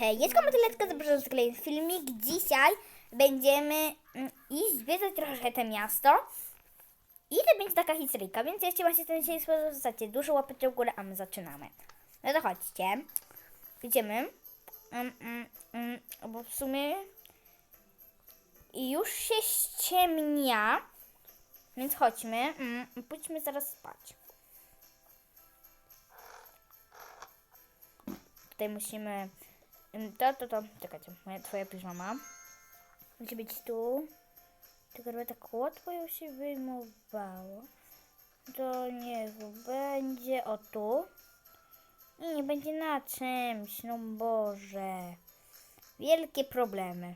Hej, jest komputerletka, zapraszam na kolejny filmik. Dzisiaj będziemy mm, iść zwiedzać trochę to miasto. I to będzie taka historyjka, więc jeśli macie ten dzisiaj spodobał, zostawcie dużo łapeczek w górę, a my zaczynamy. No to chodźcie. Idziemy. Mm, mm, bo w sumie już się ściemnia, więc chodźmy. Mm, pójdźmy zaraz spać. Tutaj musimy. To, to, to. Czekajcie, moja, twoja piżama. Musi być tu. Tylko żeby tak łatwo ją się wyjmowało. To niech będzie o tu. I nie będzie na czymś, no Boże. Wielkie problemy.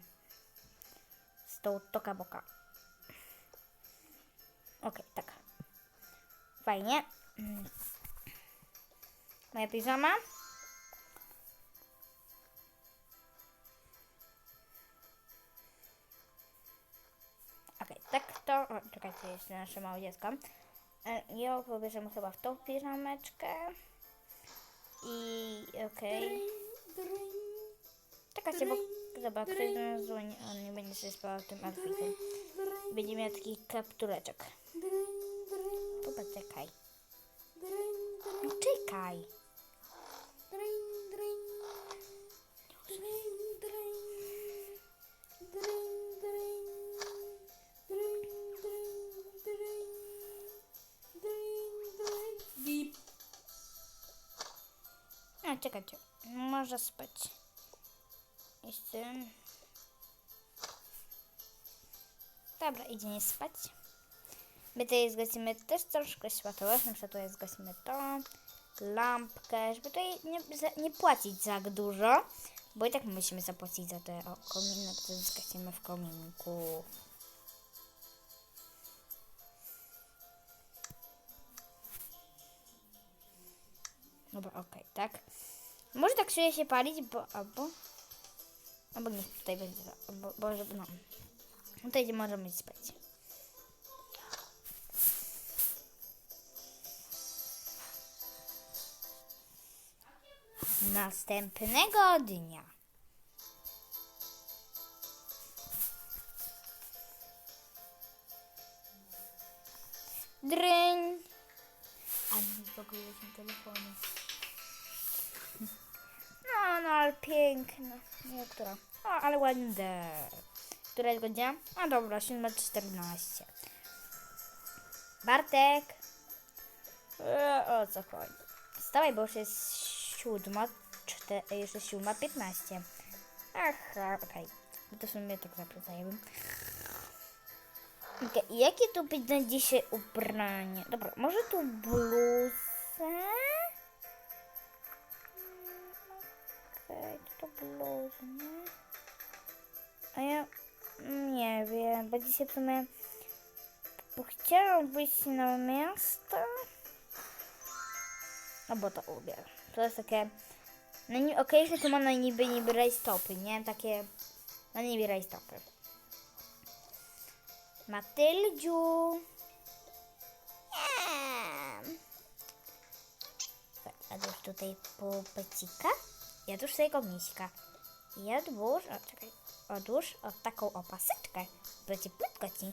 Z tą toka boka. Okej, tak. Fajnie. Mm. Moja piżama. To... O, czekajcie, jeszcze nasze małe dziecko. E, Ja pobierzemy chyba w tą piżameczkę. I okej. Czekajcie, bo... Nas dzwoni, on nie będzie sobie spał tym outfitem. Będzie miał taki kaptureczek. Poczekaj. No czekaj. A, czekajcie. Może spać. Jeszcze... Dobra, idzie nie spać. My tutaj zgasimy też troszkę światła. Na przykład tutaj zgasimy to. Lampkę, żeby tutaj nie, za, nie płacić za dużo. Bo i tak musimy zapłacić za te o, kominy, które zgasimy w kominku. Dobra, okej, tak. Może tak czuję się palić, bo albo. Albo nie, tutaj będzie. Bo, bo no. Tutaj możemy spać. Następnego dnia. Dryń. A nie zbagujesz na telefonie. No, no, ale piękna. Nie, która? O, ale ładne. Która jest godzina? A dobra, 7.14. Bartek. E, o co chodzi? Wstawaj, bo już jest siódma, czte, e, jeszcze siódma, 15. Aha, okej. Okay. To w sumie tak zapytajmy. Okej, jakie tu będzie dzisiaj ubranie? Dobra, może tu bluzę? To bluzę, nie? A ja nie wiem, bo dzisiaj w sumie bo chciałam wyjść na miasto. No bo to ubierę. To jest takie... No nie, okej, to ma na niby niby rajstopy, nie? Takie... No niby rajstopy. Matyldziu. Nie. Tak, odłóż tutaj pupecika. I odłóż swojego miśka. Odłóż, o czekaj, odłóż o taką opaseczkę. Będzie plutko ci.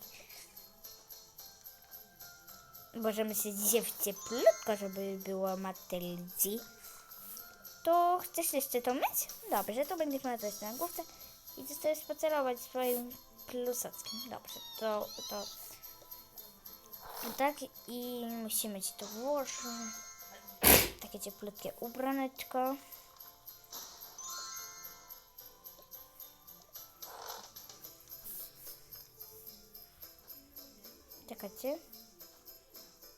Możemy się dzisiaj w cieplutko, żeby było Matyldzi. To chcesz jeszcze to myć? Dobrze, to będziesz miała coś na główce. I ty sobie spacerować swoim plusackim. Dobrze, to, to... Tak i musimy ci to włożyć. Takie cieplutkie ubraneczko. Czekajcie.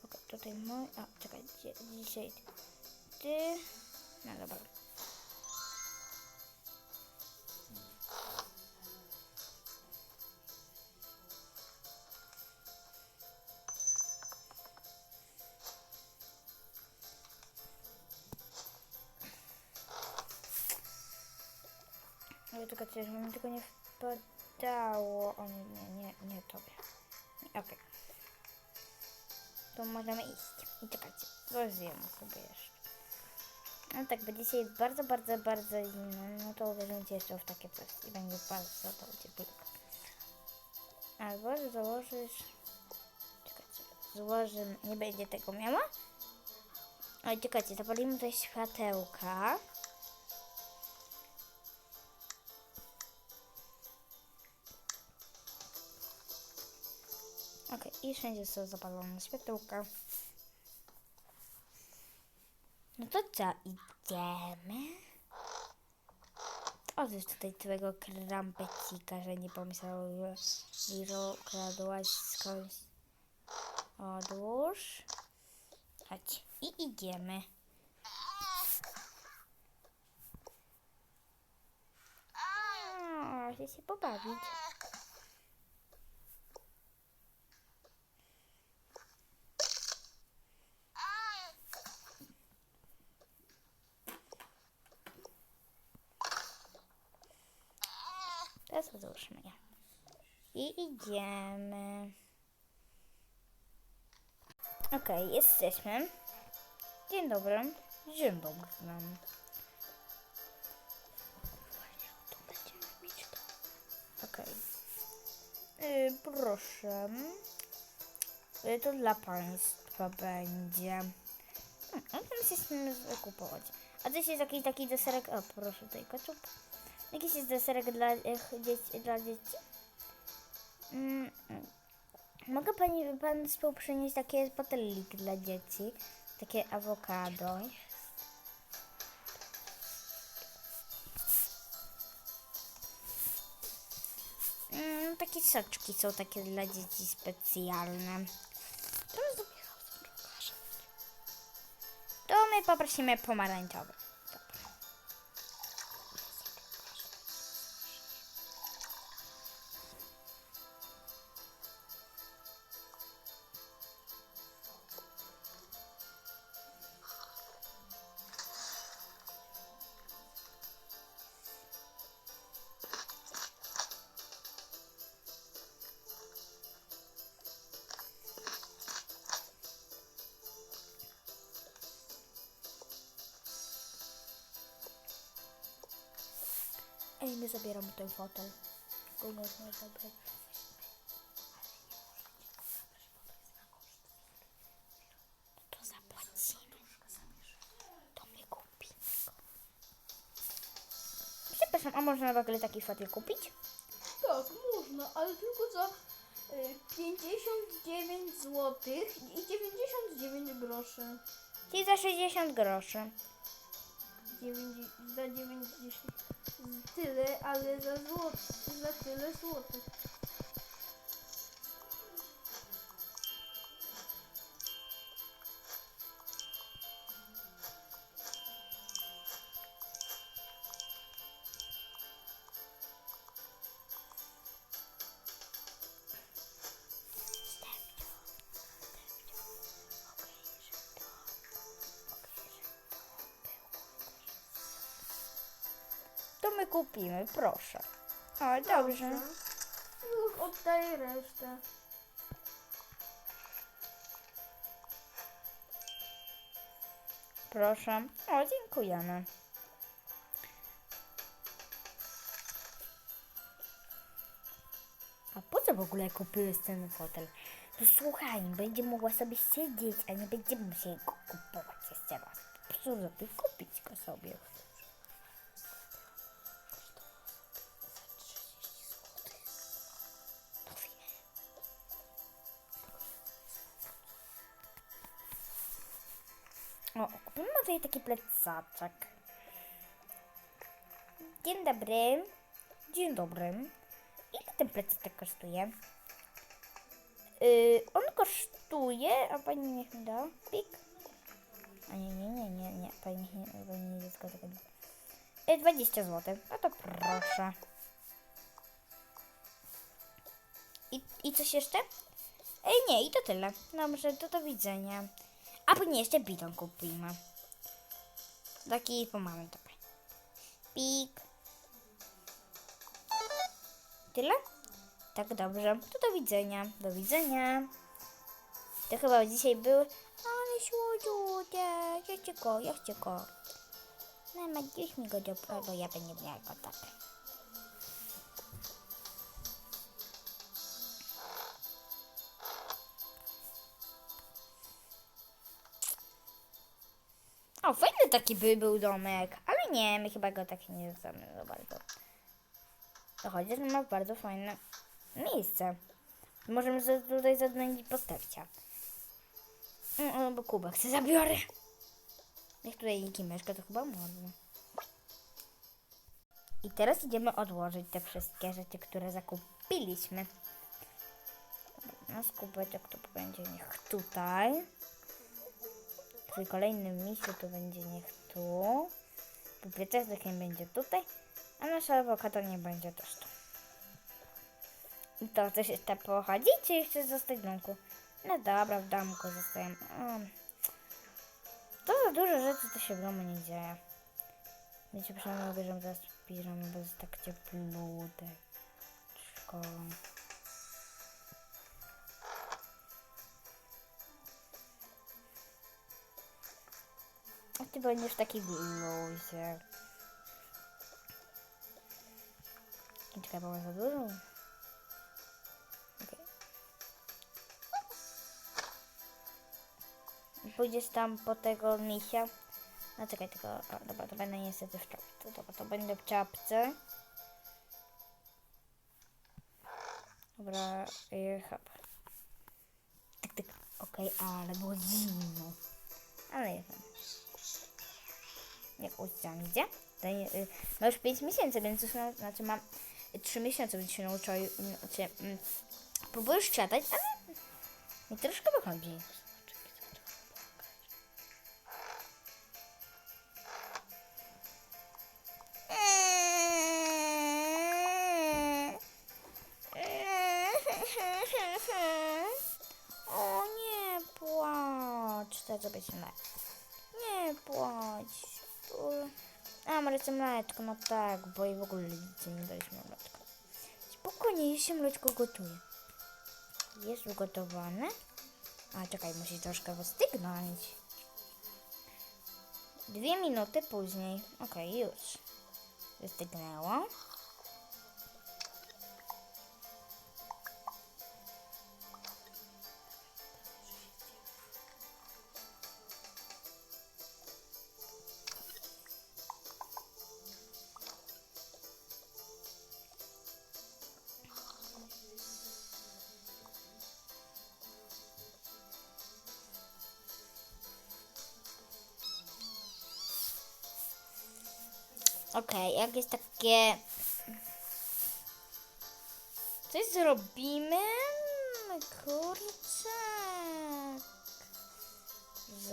Okej, tutaj mój. A, czekajcie. Dzisiaj ty. No dobra. Ale czekajcie, żeby mi tylko nie wpadało. O nie, nie, nie, tobie. Okej. To możemy iść. I czekajcie, rozwijamy sobie jeszcze. No tak, będzie dzisiaj bardzo, bardzo, bardzo zimno. No to uwierzycie jeszcze w takie coś i będzie bardzo to cieplutko. Albo założysz... Czekajcie, złożymy... Nie będzie tego miała? Oj, czekajcie, zapalimy tutaj światełka. I wszędzie są zapalone światełka. No to co, idziemy? Odłóż tutaj twojego krampecika, że nie pomyślał, że Liro kradłaś skądś. Odłóż. Chodź. I idziemy. O, chcę się pobawić. Teraz odłóżmy je. I idziemy. Okej, jesteśmy. Dzień dobry. Dzień dobry. Okej. Y, proszę. Y, to dla Państwa będzie. Hmm, a teraz się zakupować. A coś jest jakiś taki deserek. O, proszę tutaj kaczup. Jakiś jest deserek dla, ech, dzieci, dla dzieci? Mm. Mogę pani, pan sprół przynieść takie pateliki dla dzieci? Takie awokado. Mm, takie soczki są takie dla dzieci specjalne. To my poprosimy pomarańczowy. Ej, my zabieramy ten fotel. Go można zabrać. To zapłacimy. To my kupimy go. Przepraszam, a można w ogóle taki fotel kupić? Tak, można, ale tylko za y, 59 zł i 99 groszy. Czyli za 60 groszy. 9, za 90 tyle, ale za złot, za tyle złotych. My kupimy, proszę. O, dobrze. Już oddaję resztę. Proszę. O, dziękujemy. A po co w ogóle kupiłeś ten fotel? To słuchaj, będzie mogła sobie siedzieć, a nie będziemy musieli go kupować jeszcze raz. Po prostu kupić go sobie. Taki plecaczek. Dzień dobry. Dzień dobry. Ile ten plecaczek kosztuje? Yy, on kosztuje, a pani niech mi da. Pik. A nie, nie, nie, nie, nie. Pani niech nie, pani nie dziecko tego nie. Yy, 20 zł. No to proszę. I, I coś jeszcze? Ej, nie, i to tyle. Dobrze, to do widzenia. A później jeszcze bidon kupimy. Taki tutaj. Pik. Tyle? Tak, dobrze. To do widzenia. Do widzenia. To chyba dzisiaj był... Ale słodziutek. Ja chcę go, ja chcę go. Mama, gdzieś mi go do bo ja będę miała go tak. O, fajny taki by był domek, ale nie, my chyba go tak nie znamy za bardzo. To chociaż ma bardzo fajne miejsce. Możemy tutaj zadzwonić postawcia. No, bo kubek sobie zabiorę. Jak tutaj Niki mieszka, to chyba można. I teraz idziemy odłożyć te wszystkie rzeczy, które zakupiliśmy. Nasz kubeczek to będzie niech tutaj. W kolejnym miejscu to będzie niech tu. Biblioteka nie będzie tutaj. A nasza awokado nie będzie też tu. I to chcesz jeszcze pochodzić, czy jeszcze zostać w domku? No dobra, w domku zostaję. Um, to za dużo rzeczy, to się w domu nie dzieje. Wiecie, przynajmniej ubierzemy teraz piżamę, bo jest tak cieplutek. Szkoła. A ty będziesz taki. I Czekaj, bo za dużo. Okej. Pójdziesz tam po tego misia. No czekaj, tylko, o, dobra, to będę niestety w czapce. Dobra, to będę w czapce. Dobra, i hop. Tak, tak, okej, ale było zimno. Ale jestem. Jak usiądzie, to y, ma już 5 miesięcy, więc już na, znaczy mam 3 miesiące, więc się nauczyła, y, znaczy, mm, próbuję już czytać, ale mi troszkę wychodzi. O nie płacz, to się na. Nie płacz. A, może mleczko, no tak, bo i w ogóle nic nie daliśmy mleczko. Spokojnie, już się mleczko gotuje. Jest ugotowane. A, czekaj, musi troszkę wystygnąć. Dwie minuty później. Okej, już. Wystygnęło. Okej, jak jest takie... Coś zrobimy? Kurczę. Z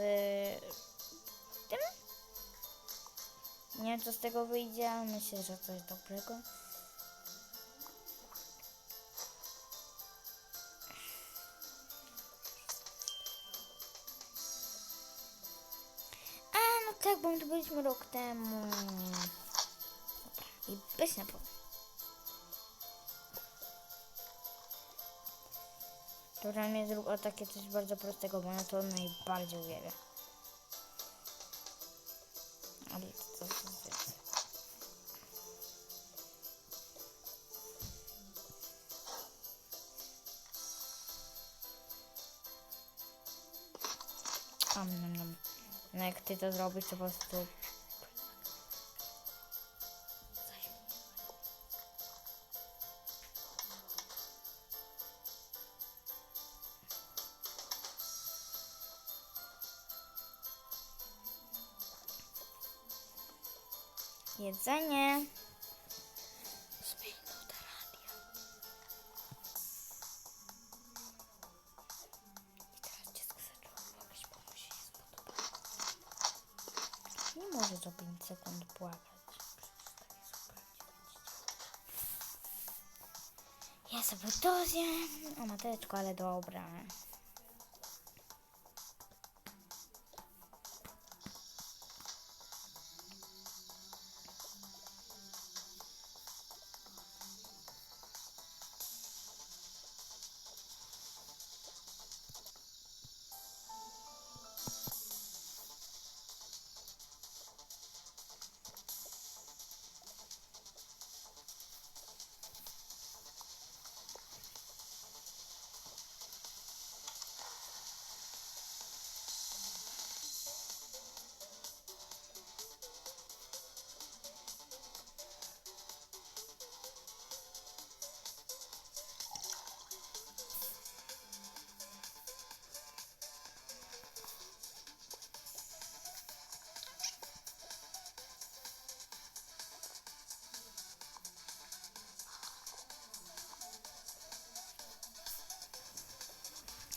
tym? Nie wiem, co z tego wyjdzie, ale myślę, że coś dobrego. A, no tak, bo my byliśmy rok temu. Mnie zrób o takie coś bardzo prostego, bo na to najbardziej uwielbiam. Ale to, to, nam, nam. No jak ty to zrobisz, to po prostu... się nie może co 5 sekund płakać. Ja sobie to zjem. O mateczko, ale dobra.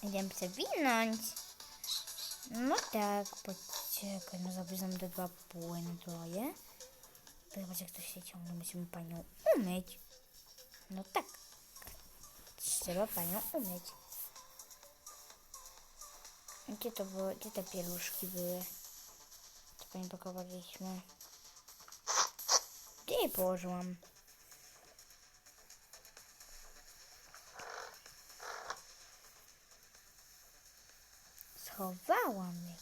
Idziemy przewinąć. No tak, poczekaj, no zabierzemy te dwa płyny troje. Zobacz jak to się ciągle, musimy panią umyć. No tak. Trzeba panią umyć. Gdzie to było? Gdzie te pieluszki były? Co pani pakowaliśmy? Gdzie je położyłam? Schowałam je.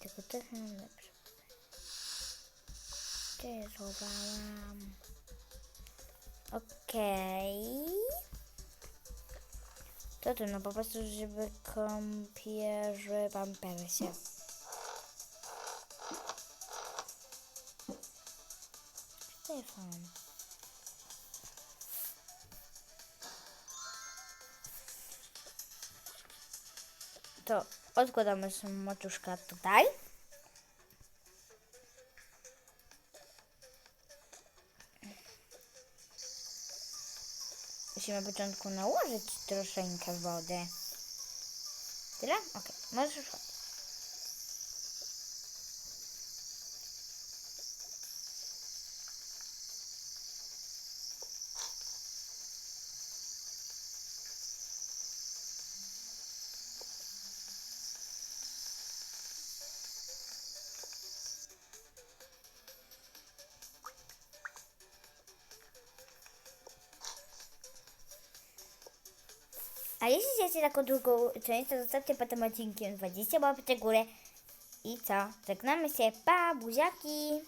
Tylko to jest najlepsze. Gdzie je schowałam? Okej. To tu, no po prostu, żeby kąpierzy pampersie. Stefan. To odkładamy moczuszka tutaj. Musimy na początku nałożyć troszeczkę wody. Tyle? Okej, możesz już jeśli chcecie taką drugą część, to zostawcie pod tym odcinkiem 20 łapek górę. I co? Żegnamy się. Pa, buziaki!